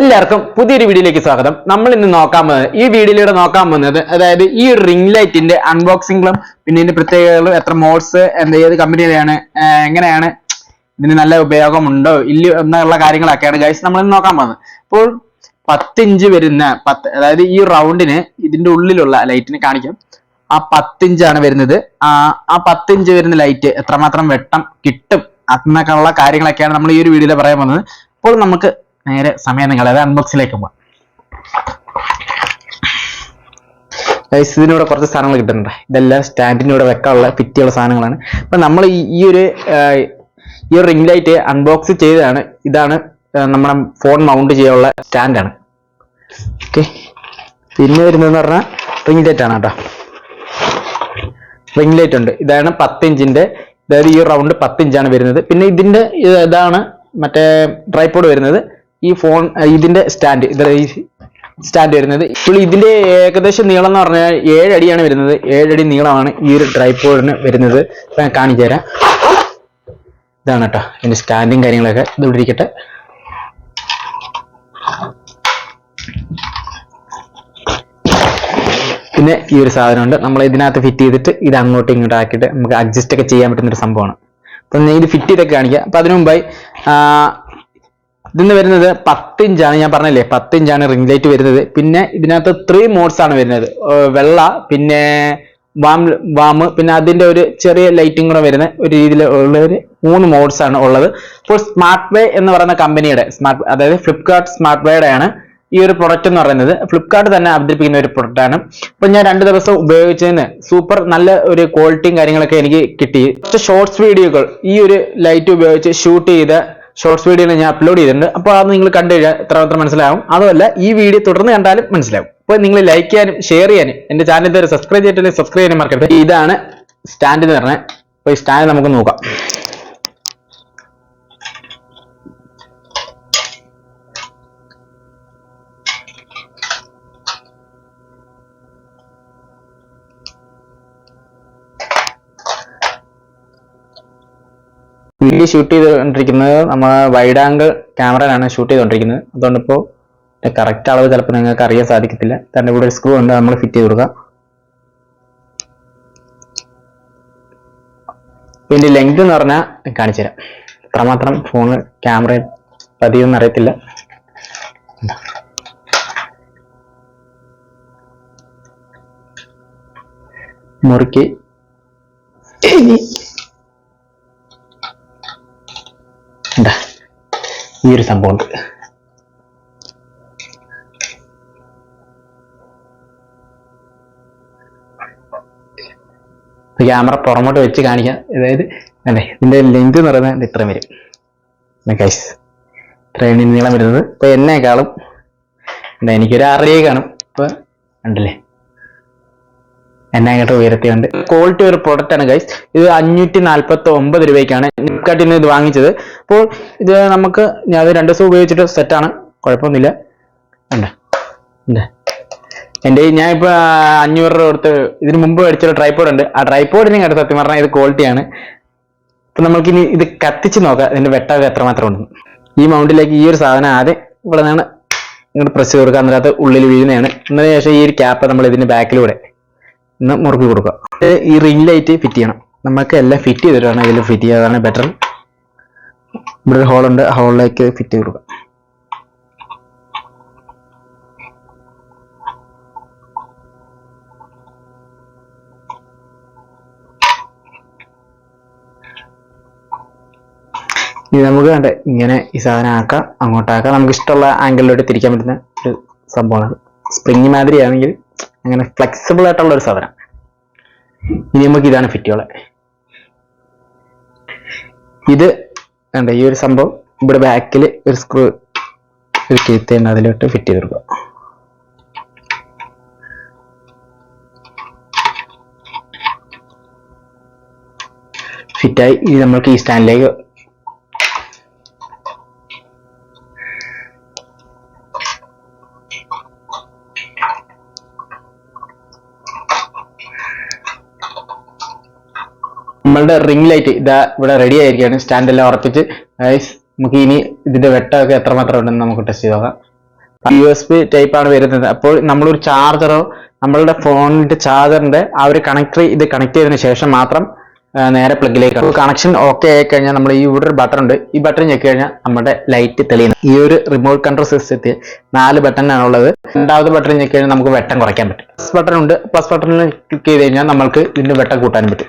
എല്ലാവർക്കും പുതിയൊരു വീഡിയോയിലേക്ക് സ്വാഗതം. നമ്മൾ ഇന്ന് നോക്കാൻ പോകുന്നത് ഈ വീഡിയോയിലൂടെ നോക്കാൻ പോകുന്നത് അതായത് ഈ ഒരു റിംഗ് ലൈറ്റിന്റെ അൺബോക്സിംഗും പിന്നെ ഇതിന്റെ പ്രത്യേകതകളും എത്ര മോഡ്സ് എന്ത് ഏത് കമ്പനിയുടെയാണ് എങ്ങനെയാണ് ഇതിന് നല്ല ഉപയോഗമുണ്ടോ ഇല്ലയോ എന്നുള്ള കാര്യങ്ങളൊക്കെയാണ് ഗൈസ് നമ്മൾ ഇന്ന് നോക്കാൻ പോകുന്നത്. അപ്പോൾ പത്തിഞ്ച് വരുന്ന പത്ത് അതായത് ഈ റൗണ്ടിന് ഇതിന്റെ ഉള്ളിലുള്ള ലൈറ്റിന് കാണിക്കാം. ആ പത്തിഞ്ചാണ് വരുന്നത്. ആ ആ പത്തിഞ്ച് വരുന്ന ലൈറ്റ് എത്രമാത്രം വെട്ടം കിട്ടും എന്നൊക്കെയുള്ള കാര്യങ്ങളൊക്കെയാണ് നമ്മൾ ഈ ഒരു വീഡിയോയിൽ പറയാൻ പോകുന്നത്. അപ്പോൾ നമുക്ക് നേരെ സമയം നിങ്ങളത് അൺബോക്സിലേക്ക് പോവാം. ഇതിനൂടെ കുറച്ച് സാധനങ്ങൾ കിട്ടുന്നുണ്ട്. ഇതെല്ലാം സ്റ്റാൻഡിനൂടെ വെക്കാനുള്ള ഫിറ്റിയുള്ള സാധനങ്ങളാണ്. അപ്പൊ നമ്മൾ ഈ ഒരു ഈ ഒരു റിംഗ് ലൈറ്റ് അൺബോക്സ് ചെയ്തതാണ്. ഇതാണ് നമ്മുടെ ഫോൺ മൗണ്ട് ചെയ്യാനുള്ള സ്റ്റാൻഡാണ്. ഓക്കെ പിന്നെ വരുന്നതെന്ന് പറഞ്ഞാൽ റിംഗ് ലൈറ്റ് ആണ് കേട്ടോ. റിംഗ് ലൈറ്റ് ഉണ്ട്. ഇതാണ് പത്ത് ഇഞ്ചിന്റെ അതായത് ഈ റൗണ്ട് പത്ത് ഇഞ്ചാണ് വരുന്നത്. പിന്നെ ഇതിന്റെ ഇതാണ് മറ്റേ ട്രൈപോഡ് വരുന്നത്. ഈ ഫോൺ ഇതിന്റെ സ്റ്റാൻഡ് ഇത് സ്റ്റാൻഡ് വരുന്നത്. ഇപ്പോൾ ഇതിന്റെ ഏകദേശം നീളം എന്ന് പറഞ്ഞാൽ ഏഴടിയാണ് വരുന്നത്. ഏഴടി നീളമാണ് ഈ ഒരു ട്രൈപോഡിന് വരുന്നത്. ഞാൻ കാണിച്ചു തരാം. ഇതാണ് കേട്ടോ ഇതിന്റെ സ്റ്റാൻഡും കാര്യങ്ങളൊക്കെ. ഇത് ഇരിക്കട്ടെ. പിന്നെ ഈ ഒരു സാധനമുണ്ട്. നമ്മൾ ഇതിനകത്ത് ഫിറ്റ് ചെയ്തിട്ട് ഇത് അങ്ങോട്ടും ഇങ്ങോട്ടും ആക്കിയിട്ട് നമുക്ക് അഡ്ജസ്റ്റ് ഒക്കെ ചെയ്യാൻ പറ്റുന്ന ഒരു സംഭവമാണ്. അപ്പൊ ഇത് ഫിറ്റ് ചെയ്തൊക്കെ കാണിക്കാം. അപ്പൊ അതിനു മുമ്പായി ഇതിന്ന് വരുന്നത് പത്ത് ഇഞ്ചാണ് ഞാൻ പറഞ്ഞല്ലേ? പത്ത് ഇഞ്ചാണ് റിംഗ് ലൈറ്റ് വരുന്നത്. പിന്നെ ഇതിനകത്ത് ത്രീ മോഡ്സ് ആണ് വരുന്നത്. വെള്ള പിന്നെ വാം വാമ് പിന്നെ അതിന്റെ ഒരു ചെറിയ ലൈറ്റും കൂടെ വരുന്ന ഒരു രീതിയിൽ ഉള്ള ഒരു മൂന്ന് മോഡ്സ് ആണ് ഉള്ളത്. ഇപ്പോൾ സ്മാർട്ട് വേ എന്ന് പറയുന്ന കമ്പനിയുടെ സ്മാർട്ട് അതായത് ഫ്ലിപ്കാർട്ട് സ്മാർട്ട് വേയുടെ ആണ് ഈ ഒരു പ്രൊഡക്റ്റ് എന്ന് പറയുന്നത്. ഫ്ലിപ്കാർട്ട് തന്നെ അവതരിപ്പിക്കുന്ന ഒരു പ്രൊഡക്റ്റ് ആണ്. ഞാൻ രണ്ട് ദിവസം ഉപയോഗിച്ചതിന് സൂപ്പർ നല്ല ഒരു ക്വാളിറ്റിയും കാര്യങ്ങളൊക്കെ എനിക്ക് കിട്ടി. ഷോർട്സ് വീഡിയോകൾ ഈ ഒരു ലൈറ്റ് ഉപയോഗിച്ച് ഷൂട്ട് ചെയ്ത ഷോർട്സ് വീഡിയോ ഞാൻ അപ്ലോഡ് ചെയ്തിട്ടുണ്ട്. അപ്പോൾ അത് നിങ്ങൾ കണ്ടു കഴിഞ്ഞാൽ എത്രമാത്രം മനസ്സിലാവും. അതുമല്ല ഈ വീഡിയോ തുടർന്ന് കണ്ടാലും മനസ്സിലാവും. അപ്പോൾ നിങ്ങൾ ലൈക്ക് ചെയ്യാനും ഷെയർ ചെയ്യാനും എന്റെ ചാനൽ ഇതുവരെ സബ്സ്ക്രൈബ് ചെയ്തിട്ടുണ്ടെങ്കിൽ സബ്സ്ക്രൈബ് ചെയ്യാനും മറക്കരുത്. ഇതാണ് സ്റ്റാൻഡ് എന്ന് പറഞ്ഞത് അപ്പോൾ ഈ സ്റ്റാൻഡ് നമുക്ക് നോക്കാം. വീഡിയോ ഷൂട്ട് ചെയ്തുകൊണ്ടിരിക്കുന്നത് നമ്മൾ വൈഡ് ആംഗിൾ ക്യാമറയിലാണ് ഷൂട്ട് ചെയ്തുകൊണ്ടിരിക്കുന്നത്. അതുകൊണ്ട് ഇപ്പോൾ കറക്റ്റ് അളവ് ചിലപ്പോൾ നിങ്ങൾക്ക് അറിയാൻ സാധിക്കത്തില്ല. തന്റെ കൂടെ ഒരു സ്ക്രൂ ഉണ്ട് നമ്മൾ ഫിറ്റ് ചെയ്ത് കൊടുക്കുക ഇതിന്റെ ലെങ്ത് എന്ന് പറഞ്ഞാൽ കാണിച്ചു തരാം. എത്രമാത്രം ഫോണ് ക്യാമറ പതിയൊന്നും അറിയത്തില്ല. മുറുക്കി. എന്താ ഈ ഒരു സംഭവം ഉണ്ട്. ക്യാമറ പുറമോട്ട് വെച്ച് കാണിക്കാം. അതായത് അല്ലേ ഇതിന്റെ ലെങ്ത് എന്ന് പറയുന്നത് ഇത്രയും വരും. ഗൈസ് ഇത്രയും നീളം വരുന്നത്. ഇപ്പൊ എന്നെക്കാളും എന്താ എനിക്കൊരു ആറരയെ കാണും. ഇപ്പൊ ഉണ്ടല്ലേ എന്നെ അങ്ങോട്ട് ഉയർത്തിയുണ്ട്. ക്വാളിറ്റി ഒരു പ്രൊഡക്റ്റ് ആണ് ഗൈസ് ഇത് അഞ്ഞൂറ്റി നാല്പത്തി ഒമ്പത് രൂപയ്ക്കാണ് ഫ്ലിപ്കാർട്ടിൽ നിന്ന് ഇത് വാങ്ങിച്ചത്. അപ്പോൾ ഇത് നമുക്ക് ഞാൻ രണ്ട് ദിവസം ഉപയോഗിച്ചിട്ട് സെറ്റാണ് കുഴപ്പമൊന്നുമില്ല. ഉണ്ട് ഉണ്ട് എന്റെ ഞാൻ ഇപ്പൊ അഞ്ഞൂറ് രൂപ കൊടുത്ത് ഇതിന് മുമ്പ് മേടിച്ചൊരു ട്രൈപോഡ് ഉണ്ട്. ആ ട്രൈപോഡിനെ കണ്ട് സത്യം പറഞ്ഞാൽ ഇത് ക്വാളിറ്റിയാണ് നമുക്ക് ഇനി ഇത് കത്തിച്ച് നോക്കാം ഇതിന്റെ വെട്ടൊക്കെ എത്രമാത്രം ഉണ്ട് ഈ മൗണ്ടിലേക്ക് ഈ ഒരു സാധനം ആദ്യം ഇവിടെ നിന്നാണ് ഇങ്ങോട്ട് പ്രസ് കൊടുക്കുക. അതിനകത്ത് ഉള്ളിൽ വീഴുന്നതാണ്. എന്നതിന് ശേഷം ഈ ഒരു ക്യാപ്പ് നമ്മൾ ഇതിന്റെ ബാക്കിലൂടെ ഒന്ന് മുറുക്കി കൊടുക്കുക. ഈ റിംഗ് ലൈറ്റ് ഫിറ്റ് ചെയ്യണം. നമുക്ക് എല്ലാം ഫിറ്റ് ചെയ്തിട്ടാണ് ഇതിൽ ഫിറ്റ് ചെയ്യാതാണ് ബെറ്റർ ഇവിടെ ഒരു ഹോളുണ്ട് ഹോളിലേക്ക് ഫിറ്റ് ചെയ്ത് കൊടുക്കാം. ഇനി നമുക്ക് കണ്ട് ഇങ്ങനെ ഈ സാധനം ആക്കാം അങ്ങോട്ടാക്കാം. നമുക്ക് ഇഷ്ടമുള്ള ആംഗിളിലോട്ട് തിരിക്കാൻ പറ്റുന്ന ഒരു സംഭവമാണ്. സ്പ്രിങ് മാതിരി ആണെങ്കിൽ അങ്ങനെ ഫ്ലെക്സിബിൾ ആയിട്ടുള്ള ഒരു സാധനം. ഇനി നമുക്ക് ഇതാണ് ഫിറ്റുകളെ ഇത് കണ്ട ഈ ഒരു സംഭവം ഇവിടെ ബാക്കിൽ ഒരു സ്ക്രൂ ഒരു കീത്തുണ്ട് അതിലോട്ട് ഫിറ്റ് ചെയ്ത് കൊടുക്കുക. ഫിറ്റായി ഇത് നമ്മൾക്ക് ഈ സ്റ്റാൻഡിലേക്ക് നമ്മളുടെ റിംഗ് ലൈറ്റ് ഇതാ ഇവിടെ റെഡി ആയിരിക്കുകയാണ്. സ്റ്റാൻഡ് എല്ലാം ഉറപ്പിച്ച്. നമുക്ക് ഇനി ഇതിന്റെ വെട്ടമൊക്കെ എത്രമാത്രം ഉണ്ടെന്ന് നമുക്ക് ടെസ്റ്റ് ചെയ്ത് നോക്കാം. യു എസ് ബി ടൈപ്പ് ആണ് വരുന്നത്. അപ്പോൾ നമ്മളൊരു ചാർജറോ നമ്മളുടെ ഫോണിന്റെ ചാർജറിന്റെ ആ ഒരു കണക്ടർ ഇത് കണക്ട് ചെയ്തതിന് ശേഷം മാത്രം നേരെ പ്ലഗിലേക്ക് കണക്ഷൻ ഓക്കെ ആയി കഴിഞ്ഞാൽ നമ്മൾ ഈ ഇവിടെ ഒരു ബട്ടൺ ഉണ്ട്. ഈ ബട്ടൺ ഞെക്കി കഴിഞ്ഞാൽ നമ്മുടെ ലൈറ്റ് തെളിയുന്നു. ഈ ഒരു റിമോട്ട് കൺട്രോൾ സിസ്റ്റത്തിൽ നാല് ബട്ടൺ ആണ് ഉള്ളത്. രണ്ടാമത് ബട്ടൺ ഞെക്കി കഴിഞ്ഞാൽ നമുക്ക് വെട്ടം കുറയ്ക്കാൻ പറ്റും. പ്ലസ് ബട്ടൺ ഉണ്ട്. പ്ലസ് ബട്ടണിൽ ക്ലിക്ക് ചെയ്ത് കഴിഞ്ഞാൽ നമുക്ക് ഇതിന്റെ വെട്ടം കൂട്ടാൻ പറ്റും.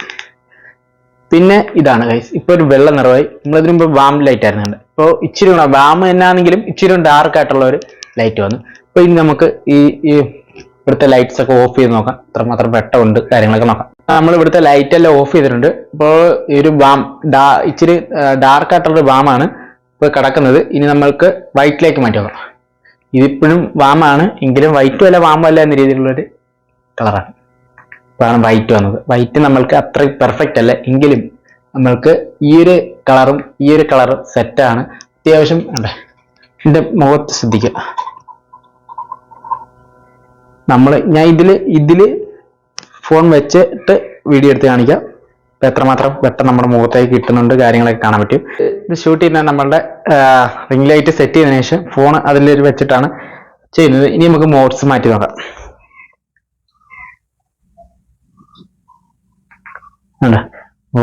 പിന്നെ ഇതാണ് ഗൈസ് ഇപ്പൊ ഒരു വെള്ള നിറവായി നമ്മളിതിനു മുമ്പ് വാം ലൈറ്റ് ആയിരുന്നു കണ്ടത് ഇപ്പോൾ ഇച്ചിരി വാം എന്നാണെങ്കിലും ഇച്ചിരി ഡാർക്ക് ആയിട്ടുള്ള ഒരു ലൈറ്റ് വന്നു. അപ്പൊ ഇനി നമുക്ക് ഈ ഇവിടുത്തെ ലൈറ്റ്സ് ഒക്കെ ഓഫ് ചെയ്ത് നോക്കാം. ഇത്രമാത്രം വെട്ടമുണ്ട് കാര്യങ്ങളൊക്കെ നോക്കാം. നമ്മൾ ഇവിടുത്തെ ലൈറ്റ് എല്ലാം ഓഫ് ചെയ്തിട്ടുണ്ട്. ഇപ്പോൾ ഈ ഒരു വാം ഡാ ഇച്ചിരി ഡാർക്ക് ആയിട്ടുള്ള ഒരു വാമാണ് ഇപ്പോൾ കിടക്കുന്നത്. ഇനി നമ്മൾക്ക് വൈറ്റിലേക്ക് മാറ്റി നോക്കാം ഇതിപ്പോഴും വാമാണ് എങ്കിലും വൈറ്റും അല്ല വാമും അല്ല എന്ന രീതിയിലുള്ളൊരു കളറാണ് ഇപ്പോഴാണ് വൈറ്റ് വന്നത്. വൈറ്റ് നമ്മൾക്ക് അത്ര പെർഫെക്റ്റ് അല്ല. എങ്കിലും നമ്മൾക്ക് ഈ ഒരു കളറും ഈ ഒരു കളറും സെറ്റാണ് അത്യാവശ്യം ഉണ്ട്. എന്റെ മുഖത്ത് ശ്രദ്ധിക്കുക നമ്മൾ ഞാൻ ഇതിൽ ഇതിൽ ഫോൺ വെച്ചിട്ട് വീഡിയോ എടുത്ത് കാണിക്കാം. അപ്പം എത്രമാത്രം വെട്ടം നമ്മുടെ മുഖത്തേക്ക് കിട്ടുന്നുണ്ട് കാര്യങ്ങളൊക്കെ കാണാൻ പറ്റും. ഇത് ഷൂട്ട് ചെയ്യുന്ന നമ്മളുടെ റിംഗ് ലൈറ്റ് സെറ്റ് ചെയ്തതിനു ശേഷം ഫോൺ അതിൽ വെച്ചിട്ടാണ് ചെയ്യുന്നത്. ഇനി നമുക്ക് മോഡ്സ് മാറ്റി നോക്കാം ഉണ്ട്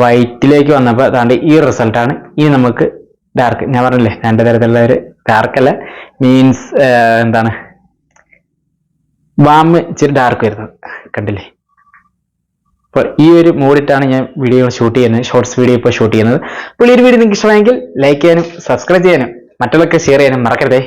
വൈറ്റിലേക്ക് വന്നപ്പോൾ അതാണ്ട് ഈ റിസൾട്ടാണ് ഇനി നമുക്ക് ഡാർക്ക് ഞാൻ പറഞ്ഞില്ലേ രണ്ട് തരത്തിലുള്ള ഒരു ഡാർക്ക് അല്ല. മീൻസ് എന്താണ്? വാമ് ഇച്ചിരി ഡാർക്ക് വരുന്നത് കണ്ടില്ലേ? അപ്പോൾ ഈ ഒരു മൂഡിട്ടാണ് ഞാൻ വീഡിയോ ഷൂട്ട് ചെയ്യുന്നത്. ഷോർട്സ് വീഡിയോ ഇപ്പോൾ ഷൂട്ട് ചെയ്യുന്നത്. അപ്പോൾ ഈ ഒരു വീഡിയോ നിങ്ങൾക്ക് ഇഷ്ടമായെങ്കിൽ ലൈക്ക് ചെയ്യാനും സബ്സ്ക്രൈബ് ചെയ്യാനും മറ്റുള്ളവർക്ക് ഷെയർ ചെയ്യാനും മറക്കരുതേ.